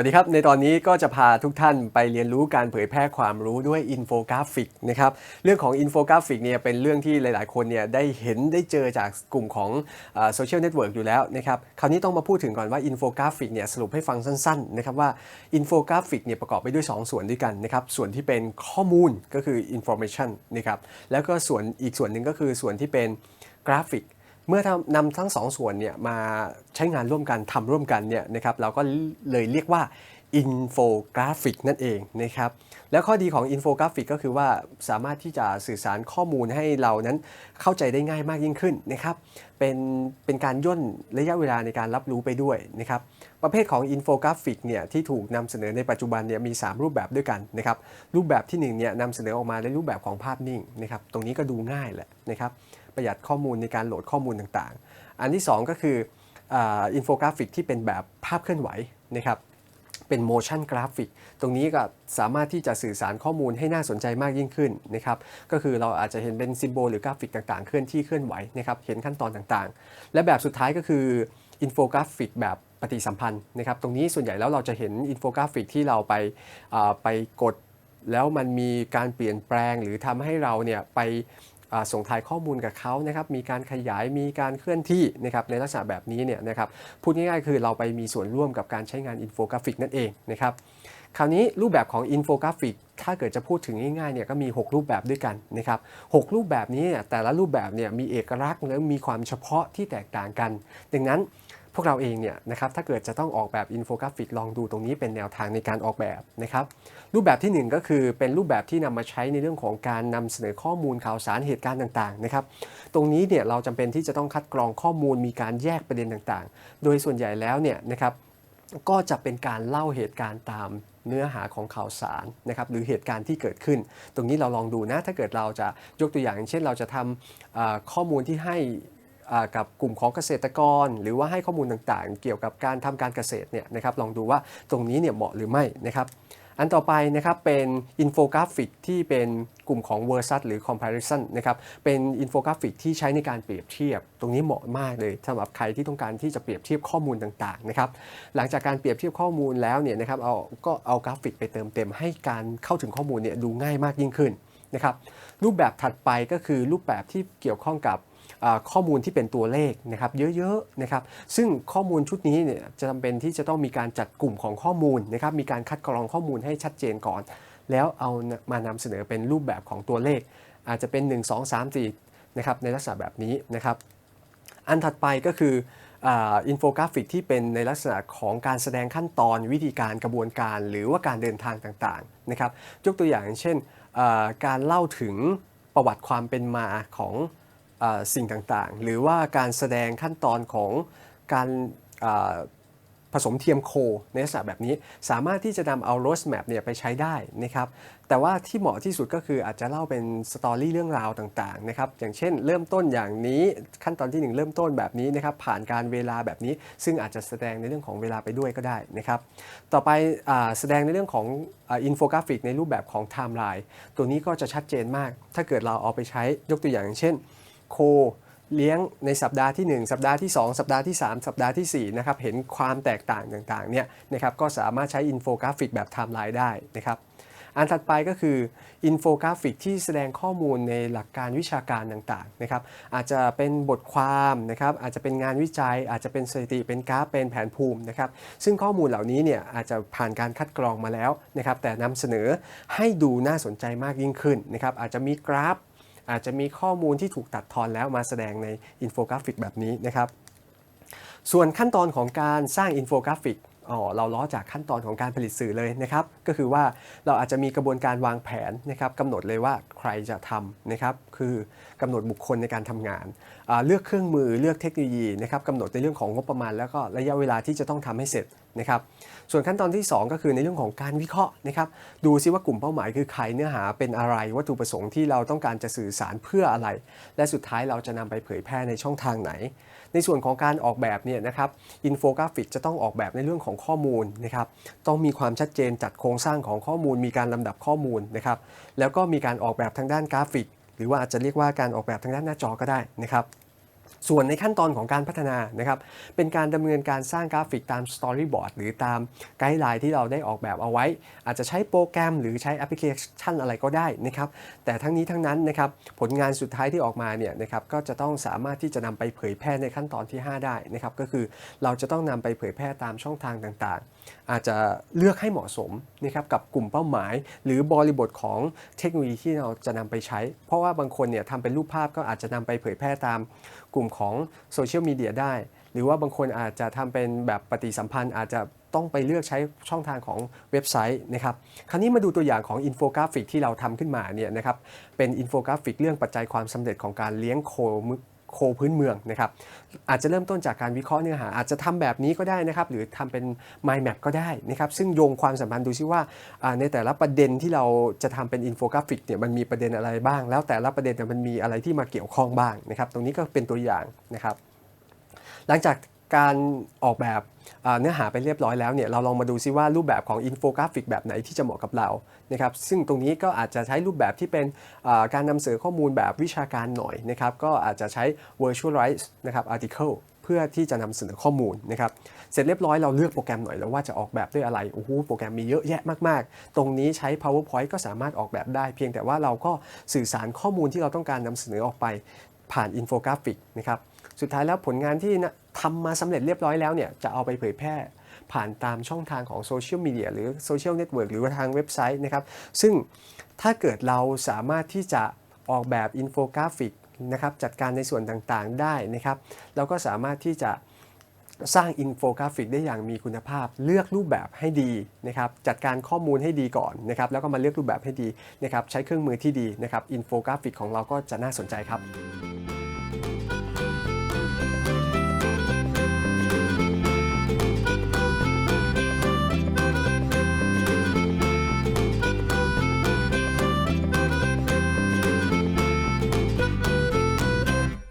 วัสดีครับ ในตอนนี้ก็จะพาทุกท่านไปเรียนรู้การเผยแพร่ความรู้ด้วยอินโฟกราฟิกนะครับเรื่องของอินโฟกราฟิกเนี่ยเป็นเรื่องที่หลาย ๆ คนเนี่ยได้เห็นได้เจอจากกลุ่มของโซเชียลเน็ตเวิร์กอยู่แล้วนะครับคราวนี้ต้องมาพูดถึงก่อนว่าอินโฟกราฟิกเนี่ยสรุปให้ฟังสั้น ๆ นะครับว่าอินโฟกราฟิกเนี่ยประกอบไปด้วย 2 ส่วนด้วยกันนะครับส่วนที่เป็นข้อมูลก็คือ information นะครับแล้วก็ส่วนอีกส่วนหนึ่งก็คือส่วนที่เป็นกราฟิก เมื่อนำทั้งสองส่วนเนี่ยมาใช้งานร่วมกันทำร่วมกันเนี่ยนะครับเราก็เลยเรียกว่าอินโฟกราฟิกนั่นเองนะครับแล้วข้อดีของอินโฟกราฟิกก็คือว่าสามารถที่จะสื่อสารข้อมูลให้เรานั้นเข้าใจได้ง่ายมากยิ่งขึ้นนะครับเป็นเป็นการย่นระยะเวลาในการรับรู้ไปด้วยนะครับประเภทของอินโฟกราฟิกเนี่ยที่ถูกนำเสนอในปัจจุบันเนี่ยมี 3 รูปแบบด้วยกันนะครับรูปแบบที่1เนี่ยนำเสนอออกมาในรูปแบบของภาพนิ่งนะครับตรงนี้ก็ดูง่ายแหละนะครับ ประหยัดข้อมูลในการโหลดข้อมูลต่างๆ อันที่ 2 ก็คืออินโฟกราฟิกที่เป็นแบบภาพเคลื่อนไหวนะครับเป็น motion graphic ตรงนี้ก็สามารถที่จะสื่อสารข้อมูลให้น่าสนใจมากยิ่งขึ้นนะครับ ก็คือเราอาจจะเห็นเป็นซิมโบลหรือกราฟิกต่างๆ เคลื่อนที่เคลื่อนไหวนะครับ เห็นขั้นตอนต่างๆ และแบบสุดท้ายก็คืออินโฟกราฟิกแบบปฏิสัมพันธ์นะครับ ตรงนี้ส่วนใหญ่แล้วเราจะเห็นอินโฟกราฟิกที่เราไปไปกดแล้วมันมีการเปลี่ยนแปลงหรือทำให้เราเนี่ยไป ส่งถ่ายข้อมูลกับเขานะครับมีการขยายมีการเคลื่อนที่นะครับในลักษณะแบบนี้เนี่ยนะครับพูดง่ายๆ คือเราไปมีส่วนร่วมกับการใช้งานอินโฟกราฟิกนั่นเองนะครับคราวนี้รูปแบบของอินโฟกราฟิกถ้าเกิดจะพูดถึงง่ายๆเนี่ยก็มี 6 รูปแบบด้วยกันนะครับ6รูปแบบนี้เนี่ยแต่ละรูปแบบเนี่ยมีเอกลักษณ์และมีความเฉพาะที่แตกต่างกัน ดังนั้น พวกเราเองเนี่ยนะครับถ้าเกิดจะต้องออกแบบอินโฟกราฟิกลองดูตรงนี้เป็นแนวทางในการออกแบบนะครับรูปแบบที่ 1 ก็คือเป็นรูปแบบที่นำมาใช้ในเรื่องของการนำเสนอข้อมูลข่าวสารเหตุการณ์ต่างๆนะครับตรงนี้เนี่ยเราจำเป็นที่จะต้องคัดกรองข้อมูลมีการแยกประเด็นต่างๆ โดยส่วนใหญ่แล้วเนี่ยนะครับก็จะเป็นการเล่าเหตุการณ์ตามเนื้อหาของข่าวสารนะครับหรือเหตุการณ์ที่เกิดขึ้น ตรงนี้เราลองดูนะถ้าเกิดเราจะยกตัวอย่างเช่น เราจะทำข้อมูลที่ให้ กับกลุ่มของเกษตรกร หรือว่าให้ข้อมูลต่างๆ เกี่ยวกับการทำการเกษตรเนี่ยนะครับลองดูว่าตรงนี้เนี่ยเหมาะหรือไม่นะครับอันต่อไปนะครับเป็นอินโฟกราฟิกที่เป็นกลุ่มของ versus หรือ comparison นะครับเป็นอินโฟกราฟิกที่ใช้ในการเปรียบเทียบ ตรงนี้เหมาะมากเลยสำหรับใครที่ต้องการที่จะเปรียบเทียบข้อมูลต่างๆนะครับหลังจากการเปรียบเทียบข้อมูลแล้วเนี่ยนะครับเอาก็เอากราฟิกไปเติมเต็ม ให้การเข้าถึงข้อมูลเนี่ยดูง่ายมากยิ่งขึ้นนะครับรูปแบบถัดไปก็คือรูปแบบที่เกี่ยวข้องกับ ข้อมูลที่เป็นตัวเลขนะครับเยอะๆนะครับซึ่งข้อมูลชุดนี้เนี่ยจะจำเป็นที่จะต้องมีการจัดกลุ่มของข้อมูลนะครับมีการคัดกรองข้อมูลให้ชัดเจนก่อน แล้วเอามานำเสนอเป็นรูปแบบของตัวเลข อาจจะเป็น 1 2 3 4นะครับในลักษณะแบบนี้นะครับอันถัดไปก็คืออินโฟกราฟิกที่เป็นในลักษณะของการแสดงขั้นตอนวิธีการกระบวนการ หรือว่าการเดินทางต่างๆนะครับยกตัวอย่างเช่นการเล่าถึงประวัติความเป็นมาของ สิ่งต่างๆ หรือว่าการแสดงขั้นตอนของการผสมเทียมโคในลักษณะแบบนี้สามารถที่จะนำเอา road map เนี่ยไปใช้ได้นะครับแต่ว่าที่เหมาะที่สุดก็คืออาจจะเล่าเป็นสตอรี่เรื่องราวต่างๆนะครับอย่างเช่น เริ่มต้นอย่างนี้ขั้นตอนที่ 1 เริ่มต้นแบบนี้นะครับผ่านการเวลาแบบนี้ ซึ่งอาจจะแสดงในเรื่องของเวลาไปด้วยก็ได้นะครับต่อไปอแสดงในเรื่องของอินโฟกราฟิกในรูปแบบของไทม์ไลน์ตัวนี้ก็จะชัดเจนมาก ถ้าเกิดเราเอาไปใช้ยกตัวอย่างเช่น โคเลี้ยงในสัปดาห์ที่ 1 สัปดาห์ที่ 2 สัปดาห์ที่ 3 สัปดาห์ที่4นะครับเห็นความแตกต่างต่างๆเนี่ยนะครับก็สามารถใช้อินโฟกราฟิกแบบไทม์ไลน์ได้นะครับอันถัดไปก็คืออินโฟกราฟิกที่แสดงข้อมูลในหลักการวิชาการต่างๆนะครับอาจจะเป็นบทความนะครับอาจจะเป็นงานวิจัย อาจจะเป็นสถิติเป็นกราฟเป็นแผนภูมินะครับซึ่งข้อมูลเหล่านี้เนี่ยอาจจะผ่านการคัดกรองมาแล้วนะครับแต่นำเสนอให้ดูน่าสนใจมากยิ่งขึ้นนะครับอาจจะมีกราฟ อาจจะมีข้อมูลที่ถูกตัดทอนแล้วมาแสดงในอินโฟกราฟิกแบบนี้นะครับ ส่วนขั้นตอนของการสร้างอินโฟกราฟิกอ๋อเราล้อจากขั้นตอนของการผลิตสื่อเลยนะครับ ก็คือว่าเราอาจจะมีกระบวนการวางแผนนะครับกำหนดเลยว่าใครจะทำนะครับ คือกำหนดบุคคลในการทำงาน เลือกเครื่องมือเลือกเทคโนโลยีนะครับกำหนดในเรื่องของงบประมาณ แล้วก็ระยะเวลาที่จะต้องทำให้เสร็จนะครับส่วนขั้นตอนที่ 2 ก็คือในเรื่องของการวิเคราะห์นะครับดูซิว่ากลุ่มเป้าหมายคือใครเนื้อหาเป็นอะไรวัตถุประสงค์ที่เราต้องการจะสื่อสารเพื่ออะไร และสุดท้ายเราจะนำไปเผยแพร่ในช่องทางไหน ในส่วนของการออกแบบเนี่ยนะครับอินโฟกราฟิกจะต้องออกแบบในเรื่องของข้อมูลนะครับต้องมีความชัดเจนจัดโครงสร้างของข้อมูล มีการลำดับข้อมูลนะครับแล้วก็มีการออกแบบทางด้านกราฟิก หรือว่าอาจจะเรียกว่าการออกแบบทางด้านหน้าจอก็ได้นะครับ ส่วนในขั้นตอนของการพัฒนานะครับเป็นการดำเนินการสร้างกราฟิกตามสตอรี่บอร์ดหรือตามไกด์ไลน์ที่เราได้ออกแบบเอาไว้ อาจจะใช้โปรแกรมหรือใช้แอปพลิเคชันอะไรก็ได้นะครับแต่ทั้งนี้ทั้งนั้นนะครับผลงานสุดท้ายที่ออกมาเนี่ยนะครับก็จะต้องสามารถที่จะนำไปเผยแพร่ในขั้นตอนที่ 5 ได้นะครับก็คือเราจะต้องนำไปเผยแพร่ตามช่องทางต่างๆ อาจจะเลือกให้เหมาะสมนะครับกับกลุ่มเป้าหมาย หรือบริบทของเทคโนโลยีที่เราจะนำไปใช้ เพราะว่าบางคนเนี่ยทำเป็นรูปภาพก็อาจจะนำไปเผยแพร่ตามกลุ่มของโซเชียลมีเดียได้ หรือว่าบางคนอาจจะทำเป็นแบบปฏิสัมพันธ์อาจจะต้องไปเลือกใช้ช่องทางของเว็บไซต์นะครับ คราวนี้มาดูตัวอย่างของอินโฟกราฟิกที่เราทำขึ้นมาเนี่ยนะครับ เป็นอินโฟกราฟิกเรื่องปัจจัยความสำเร็จของการเลี้ยงโคมึ โคพื้นเมืองนะครับอาจจะเริ่มต้นจากการวิเคราะห์เนื้อหา อาจจะทำแบบนี้ก็ได้นะครับหรือทำเป็น mind map ก็ได้นะครับซึ่งโยงความสัมพันธ์ดูซิว่าอ่าในแต่ละประเด็นที่เราจะทำเป็นอินโฟกราฟิกเนี่ยมันมีประเด็นอะไรบ้าง แล้วแต่ละประเด็นเนี่ยมันมีอะไรที่มาเกี่ยวข้องบ้างนะครับตรงนี้ก็เป็นตัวอย่างนะครับหลังจาก การออกแบบเนื้อหาไปเรียบร้อยแล้วเนี่ยเราลองมาดูซิว่ารูปแบบของอินโฟกราฟิกแบบไหนที่จะเหมาะกับเรานะครับซึ่งตรงนี้ก็อาจจะใช้รูปแบบที่เป็นการนำเสนอข้อมูลแบบวิชาการหน่อยนะครับก็อาจจะใช้ virtualize นะครับ article เพื่อที่จะนำเสนอข้อมูลนะครับเสร็จเรียบร้อยเราเลือกโปรแกรมหน่อยแล้วว่าจะออกแบบด้วยอะไรโอ้โหโปรแกรมมีเยอะแยะมากๆ ตรงนี้ใช้ powerpoint ก็สามารถออกแบบได้ เพียงแต่ว่าเราก็สื่อสารข้อมูลที่เราต้องการนำเสนอออกไปผ่านอินโฟกราฟิกนะครับสุดท้ายแล้วผลงานที่ ทำมาสำเร็จเรียบร้อยแล้วเนี่ยจะเอาไปเผยแพร่ผ่านตามช่องทางของโซเชียลมีเดียหรือโซเชียลเน็ตเวิร์กหรือว่าทางเว็บไซต์นะครับ ซึ่งถ้าเกิดเราสามารถที่จะออกแบบอินโฟกราฟิกนะครับจัดการในส่วนต่างๆได้นะครับ เราก็สามารถที่จะสร้างอินโฟกราฟิกได้อย่างมีคุณภาพ เลือกรูปแบบให้ดีนะครับจัดการข้อมูลให้ดีก่อนนะครับแล้วก็มาเลือกรูปแบบให้ดีนะครับใช้เครื่องมือที่ดีนะครับอินโฟกราฟิกของเราก็จะน่าสนใจครับ